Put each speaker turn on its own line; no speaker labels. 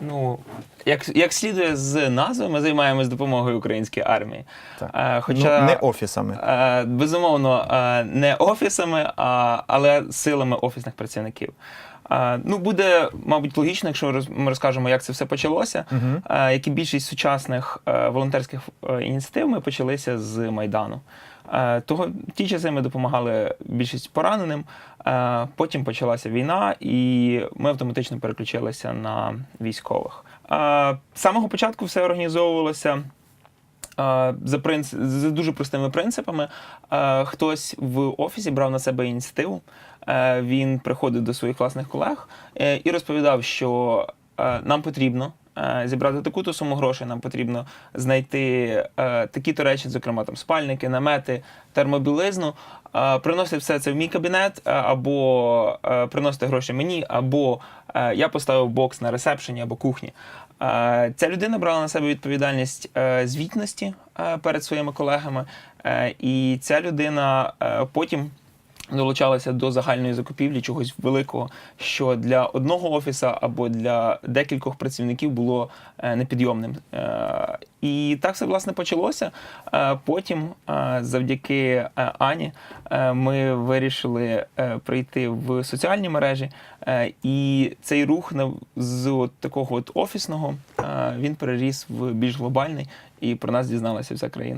Ну, як, як слідує з назви, ми займаємось допомогою українській армії.
Так.
Е, Хоча
Ну, не офісами.
Е, Безумовно, е, не офісами, а, але силами офісних працівників. Ну, буде, мабуть, логічно, якщо роз- ми розкажемо, як це все почалося.
Мгм.
Е, Як і більшість сучасних волонтерських ініціатив, ми почалися з Майдану. Е, Того ті часи ми допомагали більшість пораненим. е, Потім почалася війна, і ми автоматично переключилися на військових. Е, З самого початку все організовувалося за, принц... за дуже простими принципами. Хтось в офісі брав на себе ініціативу. Він приходив до своїх власних колег і розповідав, що нам потрібно. Е, Зібрати таку-то суму грошей, нам потрібно знайти е, такі-то речі, зокрема там спальники, намети, термобілизну, е, приносити все це в мій кабінет, або приносити гроші мені, або я поставив бокс на ресепшені або кухні. Ця людина брала на себе відповідальність звітності перед своїми колегами, і ця людина потім долучалася до загальної закупівлі чогось великого, що для одного офіса або для декількох працівників було е, непідйомним. Е, І так все власне почалося. Е, Потім, завдяки Ані, ми вирішили прийти в соціальні мережі, і цей рух з такого от офісного він переріс в більш глобальний, і про нас дізналася вся країна.